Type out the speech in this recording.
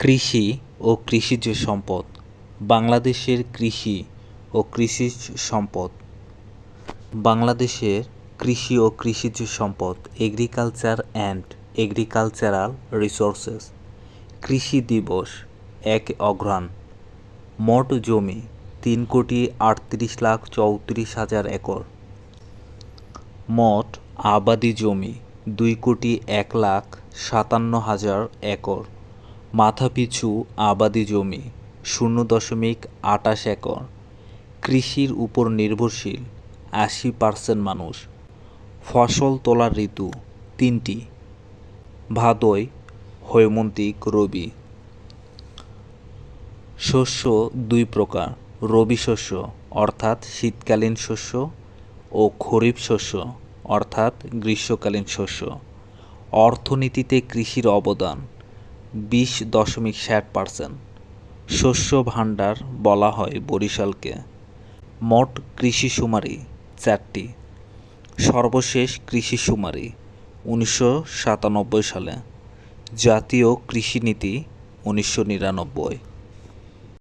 কৃষি ও কৃষিজ সম্পদ, বাংলাদেশের কৃষি ও কৃষিজ সম্পদ। বাংলাদেশের কৃষি ও কৃষিজ সম্পদ এগ্রিকালচার অ্যান্ড এগ্রিকালচারাল রিসোর্সেস কৃষি দিবস এক অঘ্রাণ। মোট জমি তিন কোটি আটত্রিশ লাখ চৌত্রিশ হাজার একর। মোট আবাদি জমি দুই কোটি এক লাখ সাতান্ন হাজার একর। মাথাপিছু আবাদি জমি, শূন্য দশমিক আটাশ একর। কৃষির উপর নির্ভরশীল, আশি পার্সেন্ট মানুষ। ফসল তোলার ঋতু তিনটি। ভাদই, হৈমন্তিক, রবি। শস্য দুই প্রকার, রবি শস্য, অর্থাৎ শীতকালীন শস্য, ও খরিফ শস্য, অর্থাৎ গ্রীষ্মকালীন শস্য। অর্থনীতিতে কৃষির অবদান বিশ দশমিক ষাট পার্সেন্ট। শস্য ভাণ্ডার বলা হয় বরিশালকে। মোট কৃষি সুমারি চারটি। সর্বশেষ কৃষি সুমারি উনিশশো সাতানব্বই সালে। জাতীয় কৃষি নীতি উনিশশো নিরানব্বই।